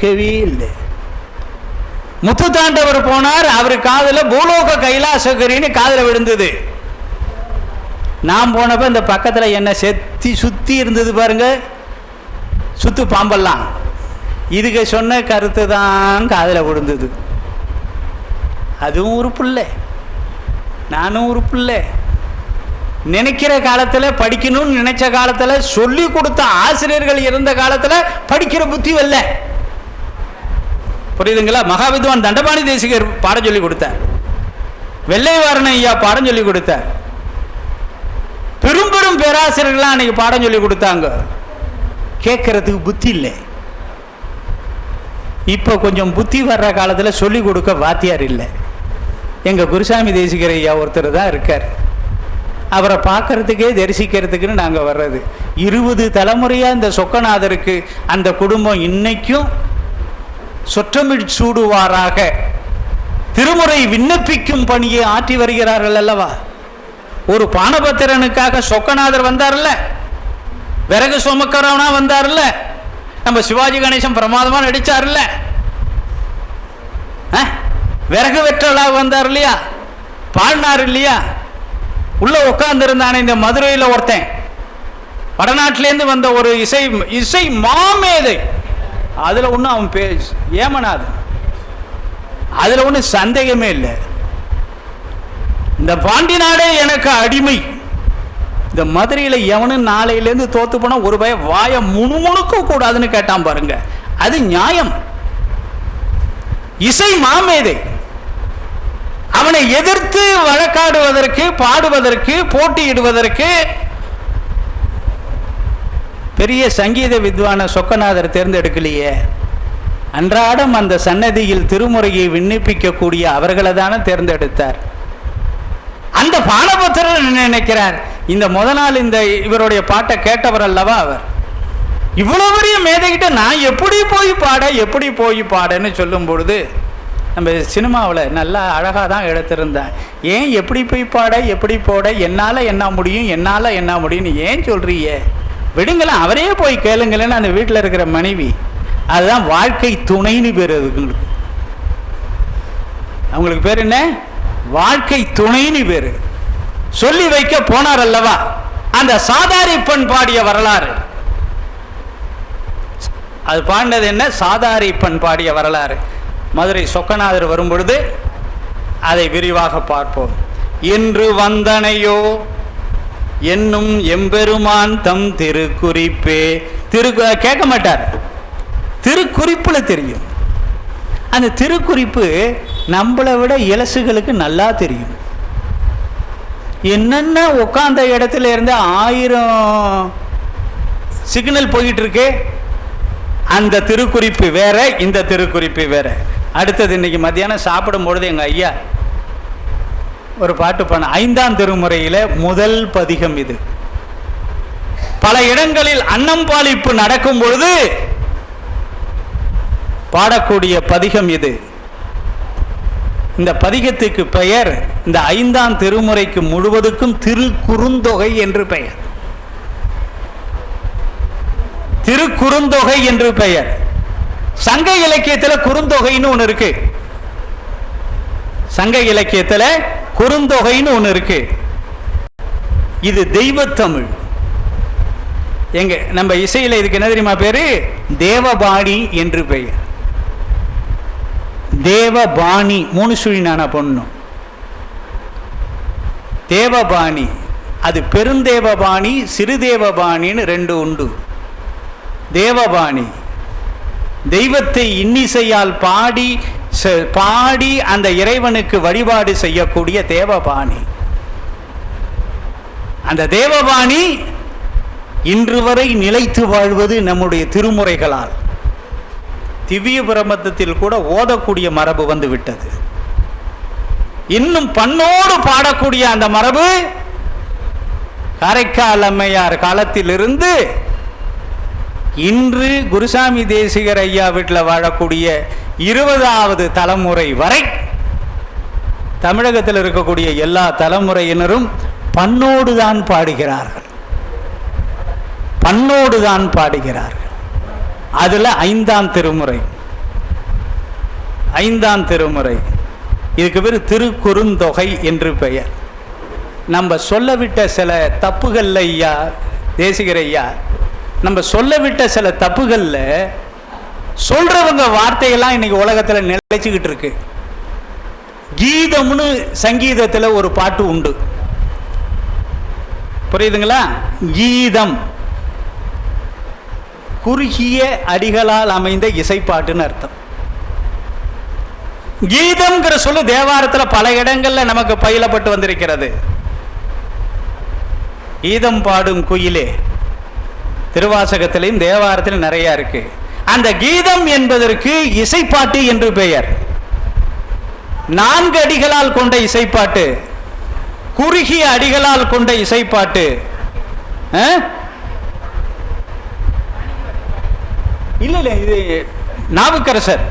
கேட்கவே இல்லை முத்துத்தாண்டவர் போனார் அவர் காதல பூலோக கைலாசகரின்னு காதல விழுந்தது. நான் போனப்ப இந்த பக்கத்துல என்ன செத்தி சுத்தி இருந்தது பாருங்க. சுத்து பாம்பெல்லாம். இதுக்கு சொன்ன கருத்து தான் காதுல விழுந்தது. அதுவும் ஒரு பிள்ளை. நானும் ஒரு பிள்ளை. நினைக்கிற காலத்தில் படிக்கணும்னு நினைச்ச காலத்தில் சொல்லி கொடுத்த ஆசிரியர்கள் இருந்த காலத்தில் படிக்கிற புத்தி வரல. புரியுதுங்களா? மகாவித்வான் தண்டபாணி தேசிகர் பாடம் சொல்லி கொடுத்தார். வெள்ளைவாரண ஐயா பாடம் சொல்லி கொடுத்தார். பெரும் பெரும் பேராசிரியர்கள்லாம் அன்னைக்கு பாடம் சொல்லி கொடுத்தாங்க. கேட்கறதுக்கு புத்தி இல்லை. இப்போ கொஞ்சம் புத்தி வர்ற காலத்தில் சொல்லி கொடுக்க வாத்தியார் இல்லை. எங்கள் குருசாமி தேசிகர் ஐயா ஒருத்தர் தான் இருக்கார். அவரை பார்க்கறதுக்கே தரிசிக்கிறதுக்குன்னு நாங்கள் வர்றது. இருபது தலைமுறையாக இந்த சொக்கநாதருக்கு அந்த குடும்பம் இன்னைக்கும் சொற்றமிழ் சூடுவாராக. திருமுறை விண்ணப்பிக்கும் பணியை ஆற்றி வருகிறார்கள் அல்லவா? ஒரு பானபத்திரனுக்காக சொக்கநாதர் வந்தார்ல? விறகு சுமக்கிறவனா வந்தார்ல? நம்ம சிவாஜி கணேசன் பிரமாதமா நடிச்சார்ல? விறகு வெற்றலாக வந்தார் இல்லையா? பாடினார் இல்லையா? உள்ள உட்காந்துருந்தானே இந்த மதுரையில் ஒருத்தன். வடநாட்டிலேருந்து வந்த ஒரு இசை இசை மாமேதை. அதில் ஒன்றும் அவன் பே ஏமனாது. அதில் ஒன்றும் சந்தேகமே இல்லை. இந்த பாண்டி நாடே எனக்கு அடிமை. இந்த மதுரையில் எவனும் நாளையிலேருந்து தோத்து போனா ஒரு பய வாய முணுமுணுக்க கூடாதுன்னு கேட்டான் பாருங்க. அது நியாயம். இசை மாமேதை. அவனை எதிர்த்து வழக்காடுவதற்கு பாடுவதற்கு போட்டியிடுவதற்கு பெரிய சங்கீத வித்வான சொக்கநாதர் தேர்ந்தெடுக்கலையே. அன்றாடம் அந்த சன்னதியில் திருமுறையை விண்ணப்பிக்கக்கூடிய அவர்களை தானே தேர்ந்தெடுத்தார். அந்த பானபத்திரர் நினைக்கிறார்? இந்த முத நாள் இந்த இவருடைய பாட்டை கேட்டவர் அல்லவா அவர்? இவ்வளோ பெரிய மேதைகிட்ட நான் எப்படி போய் பாட எப்படி போய் பாடன்னு சொல்லும் பொழுது நம்ம சினிமாவில் நல்லா அழகாக தான் எடுத்திருந்தேன். ஏன் எப்படி போய் பாட எப்படி போட என்னால் என்ன முடியும் என்னால் என்ன முடியும்னு ஏன் சொல்கிறீயே விடுங்களேன் அவரே போய் கேளுங்களேன்னு அந்த வீட்டில் இருக்கிற மனைவி. அதுதான் வாழ்க்கை துணைன்னு பேர் அதுங்களுக்கு. அவங்களுக்கு பேர் என்ன? வாழ்க்கை துணைன்னு பேர். சொல்லி வைக்க போனார் அல்லவா? அந்த சாதாரி பெண் பாடிய வரலாறு. அது பாடினது என்ன? சாதாரி பெண் பாடிய வரலாறு. மதுரை சொக்கநாதர் வரும் பொழுது அதை விரிவாக பார்ப்போம். இன்று வந்தனையோ என்னும் எம்பெருமான் தம் திருக்குறிப்பே. திரு கேட்க மாட்டார். திருக்குறிப்புல தெரியும். அந்த திருக்குறிப்பு நம்மளை விட இலசுகளுக்கு நல்லா தெரியும். என்னென்ன உட்காந்த இடத்துல இருந்து ஆயிரம் சிக்னல் போயிட்டு இருக்கு அந்த திருக்குறிப்பு வேற இந்த திருக்குறிப்பு வேற. அடுத்தது இன்னைக்கு மத்தியானம் சாப்பிடும் பொழுது எங்க ஐயா ஒரு பாட்டு பண்ண ஐந்தாம் திருமுறையில் முதல் பதிகம் இது. பல இடங்களில் அன்னம்பாளிப்பு நடக்கும் பொழுது பாடக்கூடிய பதிகம் இது. இந்த பதிகத்துக்கு பெயர் இந்த ஐந்தாம் திருமுறைக்கு முழுவதுக்கும் திருக்குறுந்தொகை என்று பெயர். திருக்குறுந்தொகை என்று பெயர். சங்க இலக்கியத்துல குறுந்தொகைன்னு ஒன்று இருக்கு. சங்க இலக்கியத்துல குறுந்தொகைன்னு ஒன்று இருக்கு. இது தெய்வத்தமிழ். எங்க நம்ம இசையில் இதுக்கு என்ன தெரியுமா பேரு? தேவபாணி என்று பெயர். தேவபாணி மூணு சுழி நானா பொண்ணும் தேவபாணி அது பெருந்தேவபாணி சிறுதேவபாணின்னு ரெண்டு உண்டு. தேவபாணி தெய்வத்தை இன்னிசையால் பாடி பாடி அந்த இறைவனுக்கு வழிபாடு செய்யக்கூடிய தேவபாணி. அந்த தேவபாணி இன்று வரை நிலைத்து வாழ்வது நம்முடைய திருமுறைகளால். திவ்ய பிரபந்தத்தில் கூட ஓதக்கூடிய மரபு வந்து விட்டது. இன்னும் பண்ணோடு பாடக்கூடிய அந்த மரபு காரைக்கால் அம்மையார் காலத்திலிருந்து இன்று குருசாமி தேசிகர் ஐயா வீட்டில் வாழக்கூடிய இருபதாவது தலைமுறை வரை தமிழகத்தில் இருக்கக்கூடிய எல்லா தலைமுறையினரும் பண்ணோடு தான் பாடுகிறார்கள். பண்ணோடு தான் பாடுகிறார்கள். அதில் ஐந்தாம் திருமுறை. ஐந்தாம் திருமுறை. இதுக்கு பேர் திருக்குறுந்தொகை என்று பெயர். நம்ம சொல்லவிட்ட சில தப்புகள் ஐயா தேசிகர் ஐயா நம்ம சொல்லவிட்ட சில தப்புகள்ல சொல்றவங்க வார்த்தையெல்லாம் இன்னைக்கு உலகத்துல நிலைச்சுக்கிட்டு இருக்கு. கீதம்னு சங்கீதத்துல ஒரு பாட்டு உண்டு. புரியுதுங்களா? கீதம். குறுகிய அடிகளால் அமைந்த இசைப்பாட்டுன்னு அர்த்தம். கீதம்ங்கிற சொல்லு தேவாரத்துல பல இடங்கள்ல நமக்கு பயிலப்பட்டு வந்திருக்கிறது. கீதம் பாடும் குயிலே. திருவாசகத்திலையும் தேவாரத்திலும் நிறைய இருக்கு. அந்த கீதம் என்பதற்கு இசைப்பாட்டு என்று பெயர். நான்கு அடிகளால் கொண்ட இசைப்பாட்டு. குறுகிய அடிகளால் கொண்ட இசைப்பாட்டு. இல்ல இல்ல இது நாவுக்கரசர்.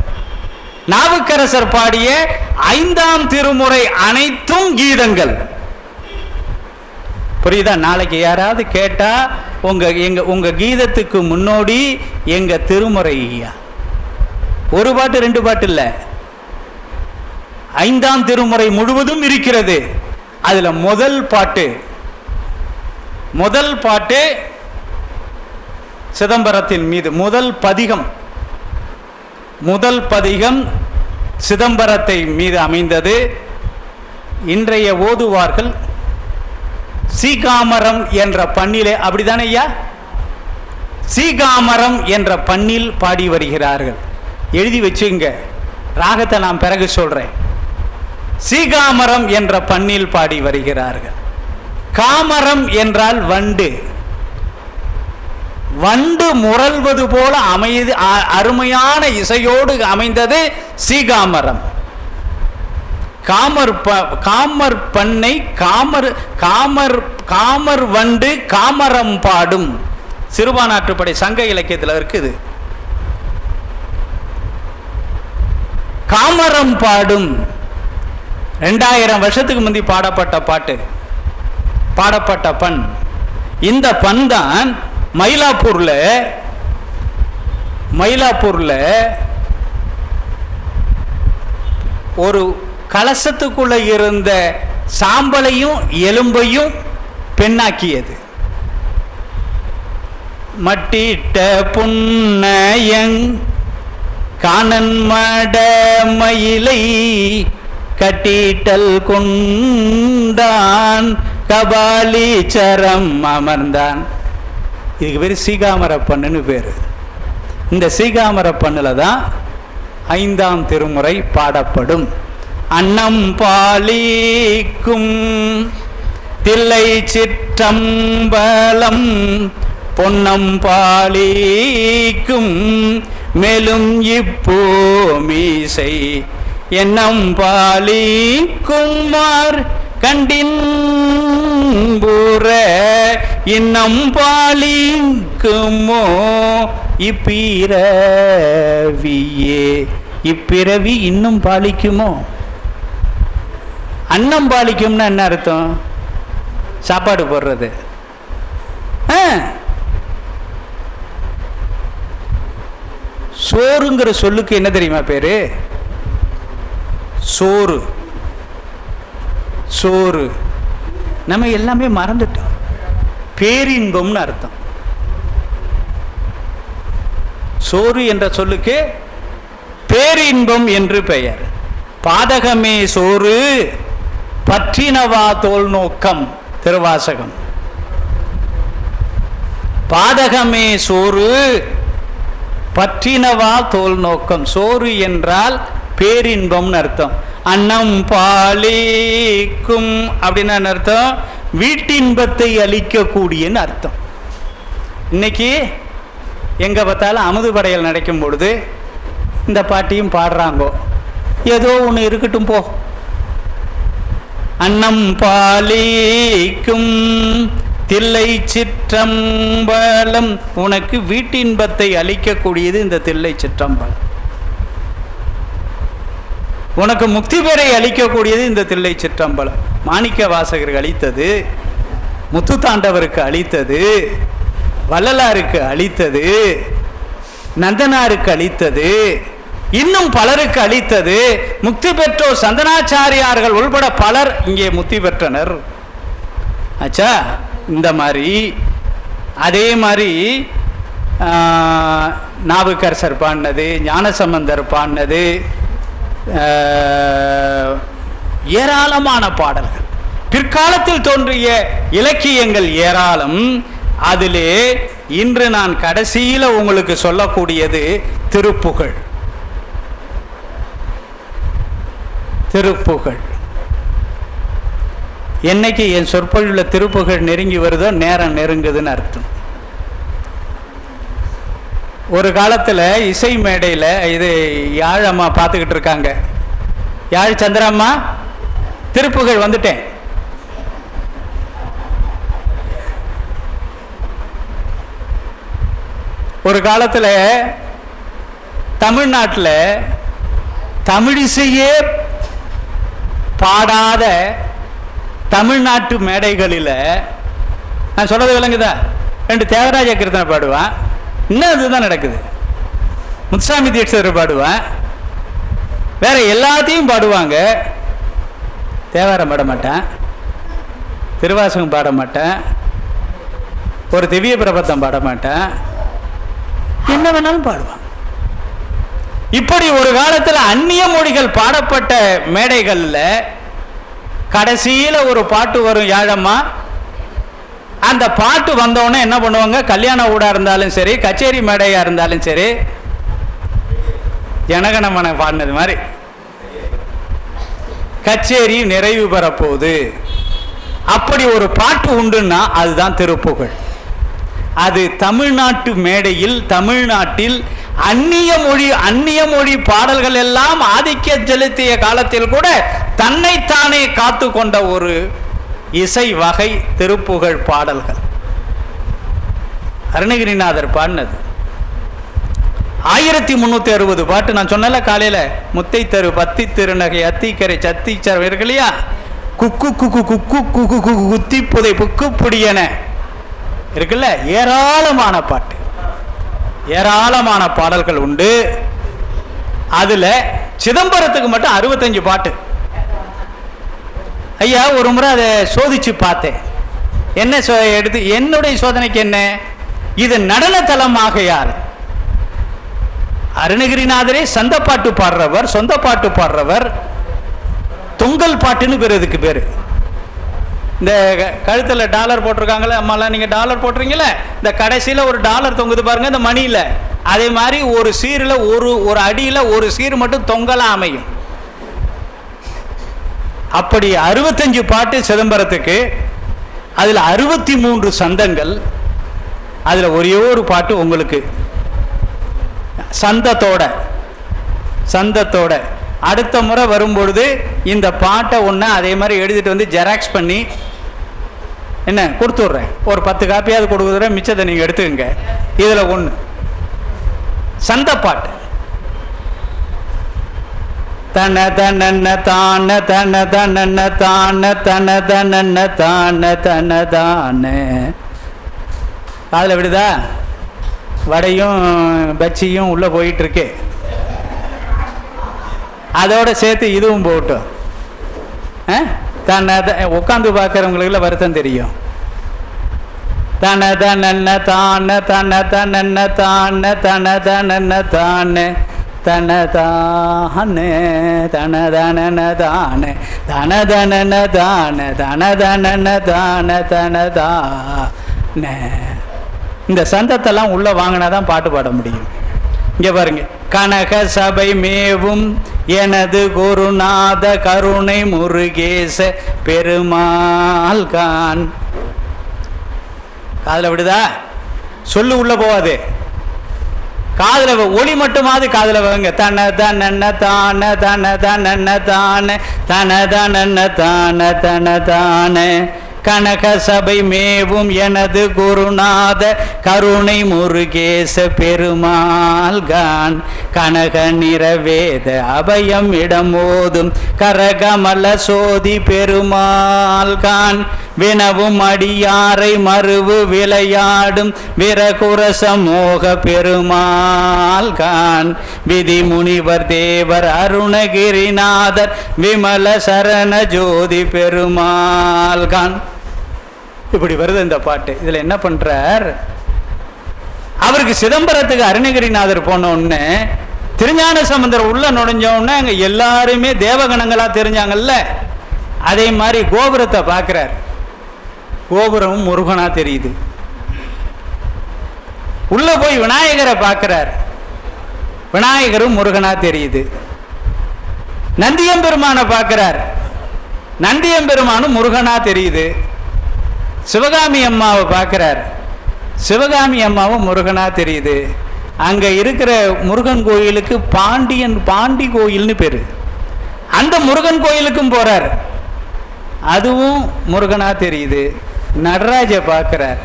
நாவுக்கரசர் பாடிய ஐந்தாம் திருமுறை அனைத்தும் கீதங்கள். புரியுதா? நாளைக்கு யாராவது கேட்டா உங்கள் எங்கள் உங்கள் கீதத்துக்கு முன்னோடி எங்கள் திருமுறை ஐயா. ஒரு பாட்டு ரெண்டு பாட்டு இல்லை. ஐந்தாம் திருமுறை முழுவதும் இருக்கிறது. அதில் முதல் பாட்டு முதல் பாட்டு சிதம்பரத்தின் மீது முதல் பதிகம் முதல் பதிகம் சிதம்பரத்தை மீது அமைந்தது. இன்றைய ஓதுவார்கள் சீகாமரம் என்ற பண்ணிலே அப்படிதானே ஐயா? சீகாமரம் என்ற பண்ணில் பாடி வருகிறார்கள். எழுதி வச்சுங்க. ராகத்தை நான் பிறகு சொல்றேன். சீகாமரம் என்ற பண்ணில் பாடி வருகிறார்கள். காமரம் என்றால் வண்டு. வண்டு முரல்வது போல அமைது அ- அருமையான இசையோடு அமைந்தது சீகாமரம். காமர் ப- காமர் பண்ணை காமர் காமர் காமர் வண்டு காமரம் பாடும். சிறுபானாற்றுப்படை சங்க இலக்கியத்தில் இருக்குது. காமரம் பாடும். ரெண்டாயிரம் வருஷத்துக்கு முந்தி பாடப்பட்ட பாட்டு. பாடப்பட்ட பண். இந்த பண் தான் மயிலாப்பூர்ல மயிலாப்பூர்ல ஒரு கலசத்துக்குள்ள இருந்த சாம்பலையும் எலும்பையும் பெண்ணாக்கியது. மட்டிட்ட புன்னயங் காணன் மடமயிலை கட்டிட்டல் கொண்டான் கபாலீச்சரம் அமர்ந்தான். இதுக்கு பேர் சீகாமர பண்ணுன்னு பேர். இந்த சீகாமர பண்ணில் தான் ஐந்தாம் திருமுறை பாடப்படும். அன்னம் பாலிக்கும் தில்லை சிற்றம்பலம் பொன்னம் பாலிக்கும் மேலும் இப்போமிசை எண்ணம் பாலிக்குமார் கண்டின்புற இன்னம் பாலிக்குமோ இப்பிறவியே. இப்பிறவி இன்னும் பாலிக்குமோ? அன்னம் பாலிக்கும்னா என்ன அர்த்தம்? சாப்பாடு போடுறது. ஆ. சோறுங்கிற சொல்லுக்கு என்ன தெரியுமா பேரு? சோறு. சோறு. நம்ம எல்லாமே மறந்துட்டோம். பேரின்பம்னு அர்த்தம். சோறு என்ற சொல்லுக்கு பேரின்பம் என்று பெயர். பாதகமே சோறு. பற்றினவா தோல் நோக்கம் திருவாசகம். பாதகமே சோறு பற்றினவா தோல் நோக்கம் சோறு என்றால் பேரின்பம்னு அர்த்தம். அன்னம் பாலிக்கும் அப்படின்னு அர்த்தம்? வீட்டின்பத்தை அளிக்கக்கூடியன்னு அர்த்தம். இன்னைக்கு எங்க பார்த்தாலும் அமுது படையல் நடக்கும் பொழுது இந்த பாட்டியும் பாடுறாங்கோ. ஏதோ ஒன்று இருக்கட்டும் போ. அன்னம் பாலிக்கும் தில்லை சிற்றம்பலம். உனக்கு வீட்டின்பத்தை அளிக்கக்கூடியது இந்த தில்லை சிற்றம்பலம். உனக்கு முக்தி பெறை அளிக்கக்கூடியது இந்த தில்லை சிற்றம்பலம். மாணிக்க வாசகருக்கு அளித்தது முத்துத்தாண்டவருக்கு அளித்தது வள்ளலாருக்கு அளித்தது நந்தனாருக்கு அளித்தது இன்னும் பலருக்கு அளித்தது முக்தி பெற்றோர் சந்தனாச்சாரியார்கள் உள்பட பலர் இங்கே முக்தி பெற்றனர். ஆச்சா இந்த மாதிரி அதே மாதிரி நாவுக்கரசர் பாடினது ஞானசம்பந்தர் பாடினது ஏராளமான பாடல்கள். பிற்காலத்தில் தோன்றிய இலக்கியங்கள் ஏராளம். அதிலே இன்று நான் கடைசியில் உங்களுக்கு சொல்லக்கூடியது திருப்புகழ். திருப்புகழ். என்னைக்கு என் சொற்பொழிவில் திருப்புகழ் நெருங்கி வருதோ நேரம் நெருங்குதுன்னு அர்த்தம். ஒரு காலத்தில் இசை மேடையில் இது யாழ் அம்மா பார்த்துக்கிட்டு இருக்காங்க. யாழ் சந்திரம்மா? திருப்புகழ் வந்துட்டேன். ஒரு காலத்தில் தமிழ்நாட்டில் தமிழிசையே பாடாத தமிழ்நாட்டு மேடைகளில் நான் சொல்றது விளங்குதா? ரெண்டு தேவராஜ கீர்த்தனை பாடுவான். இன்னும் இதுதான் நடக்குது. முத்துசாமி தீட்சர் பாடுவான். வேற எல்லாத்தையும் பாடுவாங்க. தேவாரம் பாட மாட்டேன். திருவாசகம் பாட மாட்டேன். ஒரு திவ்ய பிரபத்தம் பாட மாட்டேன். என்ன வேணாலும் பாடுவான். இப்படி ஒரு காலத்தில் அந்நிய மொழிகள் பாடப்பட்ட மேடைகள்ல கடைசியில ஒரு பாட்டு வரும் யாழம்மா? அந்த பாட்டு வந்தோடனே என்ன பண்ணுவாங்க? கல்யாண ஊடாக இருந்தாலும் சரி கச்சேரி மேடையா இருந்தாலும் சரி ஜனகணமன பாடினது மாதிரி. கச்சேரி நிறைவு பெறப்போகுது. அப்படி ஒரு பாட்டு உண்டுன்னா அதுதான் திருப்புகழ். அது தமிழ்நாட்டு மேடையில் தமிழ்நாட்டில் அந்நிய மொழி அந்நிய மொழி பாடல்கள் எல்லாம் ஆதிக்க செலுத்திய காலத்தில் கூட தன்னைத்தானே காத்து கொண்ட ஒரு இசை வகை திருப்புகழ் பாடல்கள். அருணகிரிநாதர் பாடினது. ஆயிரத்தி முந்நூற்றி அறுபது பாட்டு நான் சொன்னல காலையில். முத்தை தரு பத்தி திருநகை அத்திக்கரை சத்திச்சரம் இருக்கு இல்லையா? குக்கு குக்கு குக்கு குக்கு குக்கு குத்தி புதை புக்கு புடியன இருக்குல்ல? ஏராளமான பாட்டு. ஏராளமான பாடல்கள் உண்டு. அதுல சிதம்பரத்துக்கு மட்டும் அறுபத்தஞ்சு பாட்டு. ஐயா ஒரு முறை அதை சோதிச்சு பார்த்தேன். என்ன சோ எடுத்து என்னுடைய சோதனைக்கு என்ன? இது நடன தலமாகையால் அருணகிரிநாதரே சந்த பாட்டு பாடுறவர் சொந்த பாட்டு பாடுறவர் தொங்கல் பாட்டுன்னு பேர் இதுக்கு பேர். இந்த க- டாலர் போட்டிருக்காங்களே அம்மாலாம் நீங்கள் டாலர் போட்டுறீங்களே இந்த கடைசியில் ஒரு டாலர் தொங்குது பாருங்கள் இந்த மணியில். அதே மாதிரி ஒரு சீரில் ஒரு ஒரு அடியில் ஒரு சீர் மட்டும் தொங்கலாம் அமையும். அப்படி அறுபத்தஞ்சு பாட்டு சிதம்பரத்துக்கு அதில் அறுபத்தி மூன்று சந்தங்கள் அதில் ஒரே ஒரு பாட்டு உங்களுக்கு. சந்தத்தோட சந்தத்தோட. அடுத்த முறை வரும்பொழுது இந்த பாட்டை ஒன்று அதே மாதிரி எழுதிட்டு வந்து ஜெராக்ஸ் பண்ணி என்ன கொடுத்து விட்றேன் ஒரு பத்து காப்பியாவது கொடுக்குறேன் மிச்சத்தை நீங்கள் எடுத்துக்கங்க. இதில் ஒன்று சந்த பாட்டு. தன தன தான தன தன தான தன தன தான தன தான. அதில் விடுதா? வடையும் பச்சியும் உள்ளே போயிட்டுருக்கே அதோட சேர்த்து இதுவும் போட்டும். ஆ? தன்னை உட்காந்து பார்க்குறவங்களுக்குல வருத்தம் தெரியும். தன தனன்ன தான தன தனன்ன தான தன தனன்ன தான தன தானே தன தனன தான தன தனன தான தன தான தன தான இந்த சந்தத்தெல்லாம் உள்ள வாங்கினா தான் பாட்டு பாட முடியும். இங்க பாருங்க. கனக சபை மேவும் எனது குருநாத கருணை முருகேச பெருமாள் கான். காதுல விடுதா? சொல்லு உள்ள போவாது. காதல ஒளி மட்டுமாவது காதல வைங்க. தன தன தான தன தன தான தன தன தான தன தான. கனக சபை மேவும் எனது குருநாத கருணை முருகேச பெருமால்கான் கனக நிறவேத அபயம் ஓதும் கரகமல சோதி பெருமால்கான் வினவும் அடியாரை மறுவு விளையாடும் விரகுரச மோக பெருமாள் விதி முனிவர் தேவர் அருணகிரிநாதர் விமல சரண ஜோதி பெருமால்கான் இப்படி வருது இந்த பாட்டு. இதில் என்ன பண்றார்? அவருக்கு சிதம்பரத்துக்கு அருணகிரிநாதர் போன உடனே திருஞான சம்பந்தர் உள்ள நுழைஞ்ச உடனே எல்லாருமே தேவகணங்களா தெரிஞ்சாங்கல்ல? அதே மாதிரி கோபுரத்தை பார்க்குறார். கோபுரமும் முருகனா தெரியுது. உள்ள போய் விநாயகரை பார்க்கிறார். விநாயகரும் முருகனா தெரியுது. நந்தியம்பெருமானை பார்க்கிறார். நந்தியம்பெருமானும் முருகனா தெரியுது. சிவகாமி அம்மாவை பார்க்குறார். சிவகாமி அம்மாவும் முருகனாக தெரியுது. அங்கே இருக்கிற முருகன் கோயிலுக்கு பாண்டியன் பாண்டி கோயில்னு பேர். அந்த முருகன் கோயிலுக்கும் போகிறார் அதுவும் முருகனாக தெரியுது. நடராஜை பார்க்குறார்.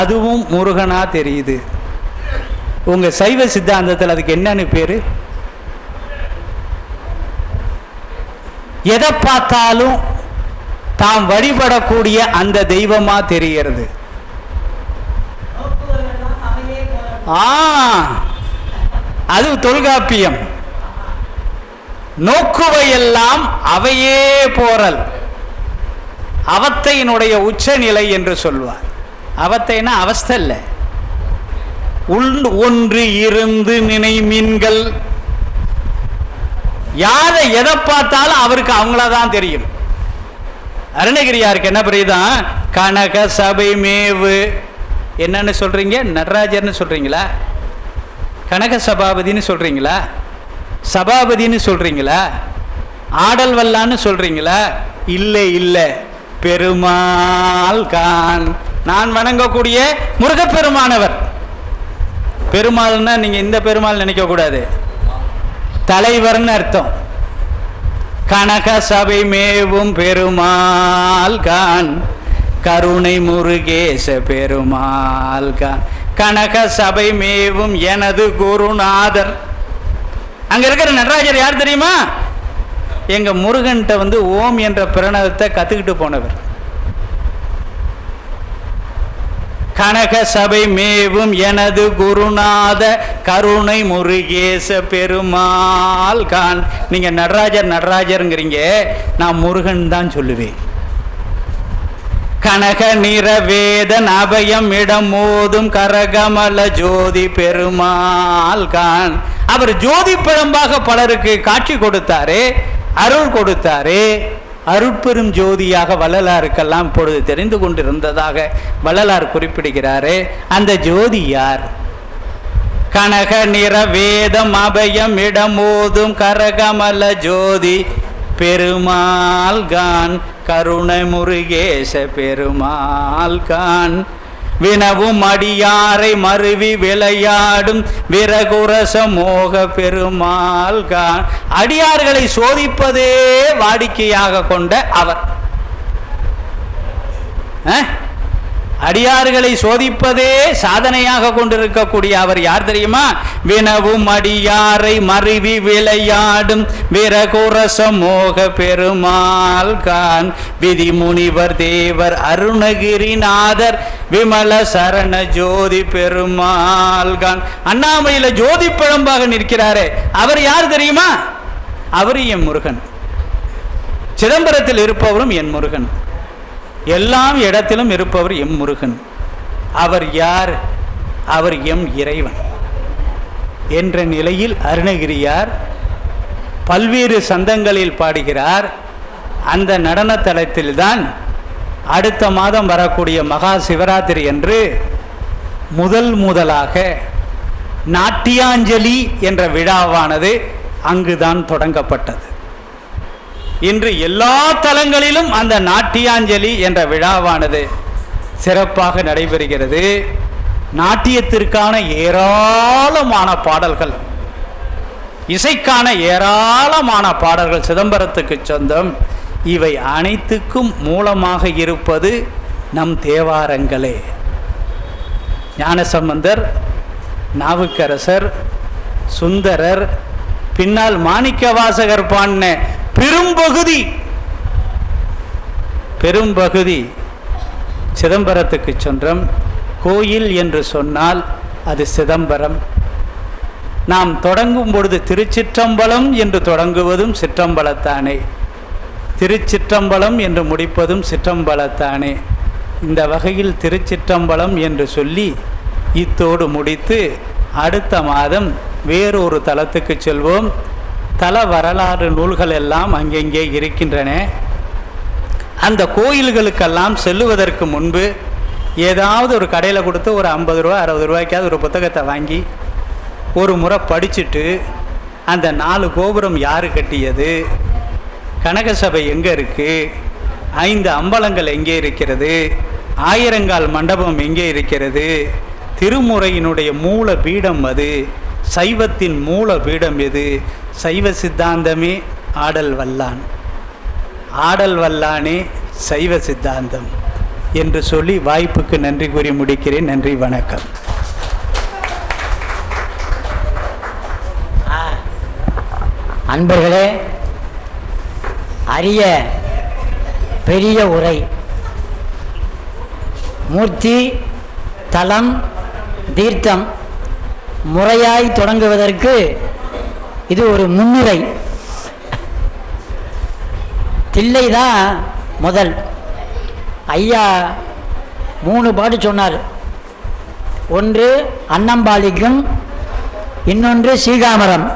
அதுவும் முருகனாக தெரியுது. உங்கள் சைவ சித்தாந்தத்தில் அதுக்கு என்னன்னு பேர்? எதை பார்த்தாலும் தாம் வழிபடக்கூடிய அந்த தெய்வமா தெரிகிறது. ஆ அது தொல்காப்பியம். நோக்குவையெல்லாம் அவையே போறல். அவத்தையினுடைய உச்சநிலை என்று சொல்வார். அவத்தைனா அவஸ்தை இல்லை உள் ஒன்று இருந்து நினை மீன்கள். யாரை எதை பார்த்தாலும் அவருக்கு அவங்கள தான் தெரியும். அருணகிரியாருக்கு என்ன புரியுதான் கனக சபை மேவு. என்னன்னு சொல்றீங்க? நடராஜர்னு சொல்றீங்களா? கனக சபாபதின்னு சொல்றீங்களா? சபாபதின்னு சொல்றீங்களா? ஆடல் வல்லான்னு சொல்றீங்களா? இல்லை இல்லை. பெருமாள் கான். நான் வணங்கக்கூடிய முருகப்பெருமானவர். பெருமாள்னா நீங்க இந்த பெருமாள் நினைக்க கூடாது தலைவர்னு அர்த்தம். கனக சபை மேவும் பெருமாள் கான். கருணை முருகேச பெருமாள் கான். கனக சபை மேவும் எனது குருநாதர். அங்க இருக்கிற நடராஜர் யார் தெரியுமா? எங்க முருகன்கிட்ட வந்து ஓம் என்ற பிரணவத்தை கத்துக்கிட்டு போனவர். கனக சபை மேவும் எனது குருநாத கருணை முருகேச பெருமாள் கான். நீங்க நடராஜர் நடராஜருங்கிறீங்க. நான் முருகன் தான் சொல்லுவேன். கனக நிறவேதன் அபயம் இடம் மோதும் கரகமல ஜோதி பெருமாள் கான். அவர் ஜோதி பிழம்பாக பலருக்கு காட்சி கொடுத்தாரே அருள் கொடுத்தாரு. அருட்பெரும் ஜோதியாக வள்ளலாருக்கெல்லாம் இப்பொழுது தெரிந்து கொண்டிருந்ததாக வள்ளலார் குறிப்பிடுகிறாரே அந்த ஜோதி யார்? கனக நிற வேதம் அபயம் இடமோதும் கரகமல ஜோதி பெருமால்கான் கருணை முருகேச பெருமாள்கான் வினவும் அடியாரை மருவி விளையாடும் விரகுரச மோக பெருமாள் அடியார்களை சோதிப்பதே வாடிக்கையாக கொண்ட அவர். ஆ? அடியார்களை சோதிப்பதே சாதனையாக கொண்டிருக்கக்கூடிய அவர் யார் தெரியுமா? வினவும் அடியாரை மருவி விளையாடும் விரகுரச மோக பெருமாள் கான். விதி முனிவர் தேவர் அருணகிரிநாதர் விமல சரண ஜோதி பெருமாள் கான். அண்ணாமலையில ஜோதி பழம்பாக நிற்கிறாரே. அவர் யார் தெரியுமா? அவர் என் முருகன். சிதம்பரத்தில் இருப்பவரும் என் முருகன். எல்லாம் இடத்திலும் இருப்பவர் எம் முருகன். அவர் யார்? அவர் எம் இறைவன். என்ற நிலையில் அருணகிரியார் பல்வேறு சந்தங்களில் பாடுகிறார். அந்த நடன தளத்தில்தான் அடுத்த மாதம் வரக்கூடிய மகா சிவராத்திரி என்று முதல் முதலாக நாட்டியாஞ்சலி என்ற விழாவானது அங்குதான் தொடங்கப்பட்டது. இன்று எல்லா தலங்களிலும் அந்த நாட்டியாஞ்சலி என்ற விழாவானது சிறப்பாக நடைபெறுகிறது. நாட்டியத்திற்கான ஏராளமான பாடல்கள் இசைக்கான ஏராளமான பாடல்கள் சிதம்பரத்துக்கு சொந்தம். இவை அனைத்துக்கும் மூலமாக இருப்பது நம் தேவாரங்களே. ஞானசம்பந்தர் நாவுக்கரசர் சுந்தரர் பின்னால் மாணிக்க வாசகர் பாடின பெரும்பகுதி. பெரும்பகுதி சிதம்பரத்துக்கு சென்றோம் கோயில் என்று சொன்னால் அது சிதம்பரம். நாம் தொடங்கும் பொழுது திருச்சிற்றம்பலம் என்று தொடங்குவதும் சிற்றம்பலத்தானே. திருச்சிற்றம்பலம் என்று முடிப்பதும் சிற்றம்பலத்தானே. இந்த வகையில் திருச்சிற்றம்பலம் என்று சொல்லி இத்தோடு முடித்து அடுத்த மாதம் வேறொரு தலத்துக்கு செல்வோம். தல வரலாறு நூல்கள் எல்லாம் அங்கெங்கே இருக்கின்றன? அந்த கோயில்களுக்கெல்லாம் செல்லுவதற்கு முன்பு ஏதாவது ஒரு கடையில் கொடுத்து ஒரு ஐம்பது ரூபா அறுபது ரூபாய்க்காவது ஒரு புத்தகத்தை வாங்கி ஒரு முறை படிச்சுட்டு அந்த நாலு கோபுரம் யார் கட்டியது? கனகசபை எங்கே இருக்குது ஐந்து அம்பலங்கள் எங்கே இருக்கிறது? ஆயிரங்கால் மண்டபம் எங்கே இருக்கிறது? திருமுறையினுடைய மூல பீடம் அது சைவத்தின் மூல பீடம் எது? சைவ சித்தாந்தமே ஆடல் வல்லான். ஆடல் வல்லானே சைவ சித்தாந்தம் என்று சொல்லி வாய்ப்புக்கு நன்றி கூறி முடிக்கிறேன். நன்றி வணக்கம். அன்பர்களே அரிய பெரிய உரை. மூர்த்தி தலம் தீர்த்தம் முறையாய் தொடங்குவதற்கு இது ஒரு முன்னுரை தில்லை தான் முதல். ஐயா மூணு பாட்டு சொன்னார். ஒன்று அன்னம்பாளிக்கும் இன்னொன்று சீகாமரம்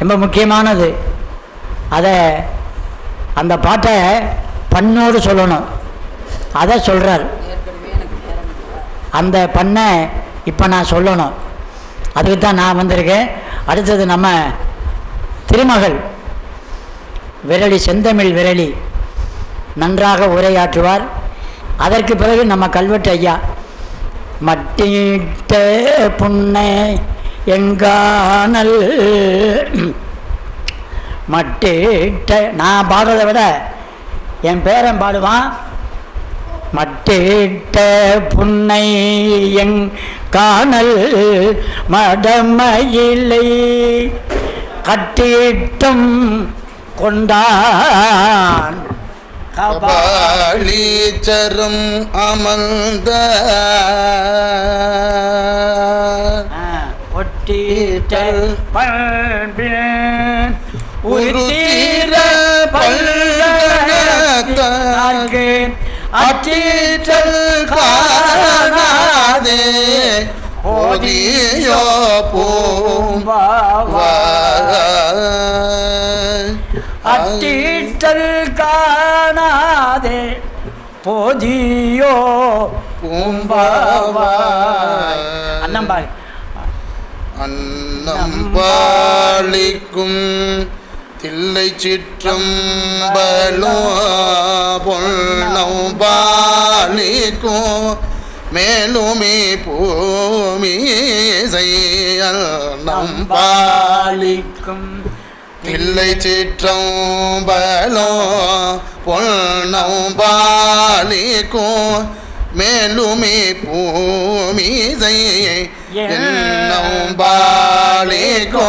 ரொம்ப முக்கியமானது. அதை அந்த பாட்டை பண்ணோடு சொல்லணும். அதை சொல்கிறார் அந்த பண்ணை இப்போ நான் சொல்லணும். அதுக்கு தான் நான் வந்திருக்கேன். அடுத்தது நம்ம திருமகள் விரலி செந்தமிழ் விரலி நன்றாக உரையாற்றுவார். அதற்கு பிறகு நம்ம கல்வெட்டு ஐயா மட்டிட்ட புன்னை எங்கானல்? மட்டிட்ட நான் பாடுறதை விட என் பேரன் பாடுவான். மட்டிட்ட புன்னை எங் காணல் மடமயிலை. கட்டிட்டும் கொண்டான் கபா கபாலீச்சரம் அமர்ந்த ஒட்டீட்டல் பண்பில் உருத்தீர பல்கணத்தார்க்கு அச்சீற்றல் காணாதே. ஓதியோ அட்டீட்டல் காணாதே. போதியோ பூம்பாவாய் அண்ணம்பாள். அன்னம்பாளிக்கும் தில்லை சிற்றம்பலோ பொன்னம்பாளிக்கும் மேலுமே பூமி செய்யல் நம்பாளிக்கும் தில்லை சிற்றம்பலோ பொன்னம்பாளிக்கும் மேலுமே பூமி செய்ய என்னும் பாலிக்கோ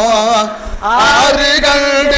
ஆறு கண்டு